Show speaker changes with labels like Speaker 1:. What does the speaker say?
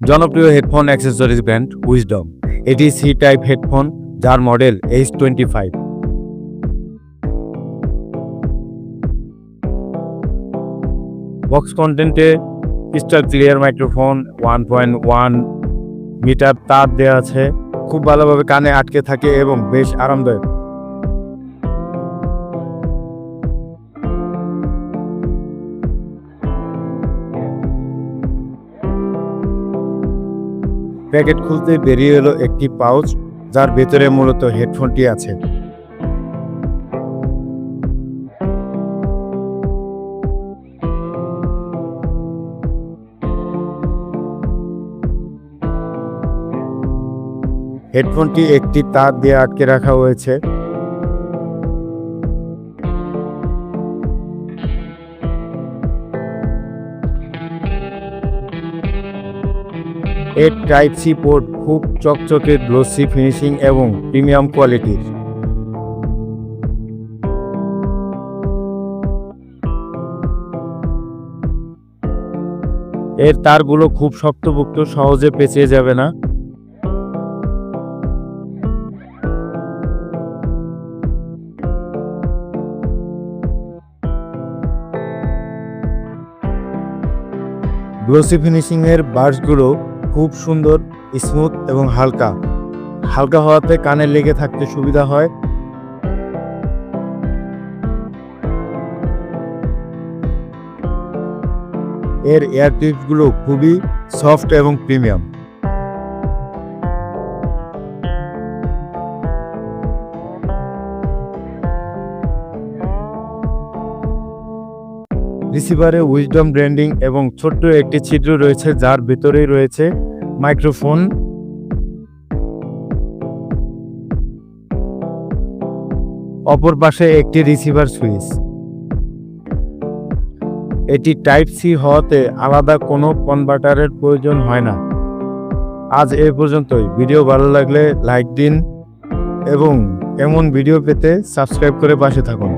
Speaker 1: জনপ্রিয় headphone accessories brand wisdom. এটি C type headphone, যার model H twenty five box কন্টেন্টে crystal clear microphone one point one metre তার দেওয়া আছে। খুব ভালোভাবে কানে আটকে থাকে এবং বেশ আরামদায়ক। প্যাকেট খুলতে বেরিয়ে এলো একটি পাউচ, যার ভেতরে মূলত হেডফোনটি আছে। হেডফোনটি একটি তার দিয়ে আটকে রাখা হয়েছে। এর টাইপ সি পোর্ট খুব চকচকে গ্লোসি ফিনিশিং এবং প্রিমিয়াম কোয়ালিটির এর তারগুলো খুব শক্তপোক্ত, সহজে পেঁচিয়ে যাবে না। গ্লোসি ফিনিশিং এর বার্সগুলো খুব সুন্দর স্মুথ এবং হালকা। হালকা হওয়াতে কানে লেগে থাকতে সুবিধা হয়। এর এয়ার টিপসগুলো খুবই সফট এবং প্রিমিয়াম রিসিভারে উইজডম ব্র্যান্ডিং এবং ছোট্ট একটি ছিদ্র রয়েছে যার ভেতরেই রয়েছে মাইক্রোফোন। অপর পাশে একটি রিসিভার সুইচ। এটি টাইপ সি হওয়াতে আলাদা কোনো কনভার্টারের প্রয়োজন হয় না। আজ এ পর্যন্তই। ভিডিও ভালো লাগলে লাইক দিন এবং এমন ভিডিও পেতে সাবস্ক্রাইব করে পাশে থাকুন।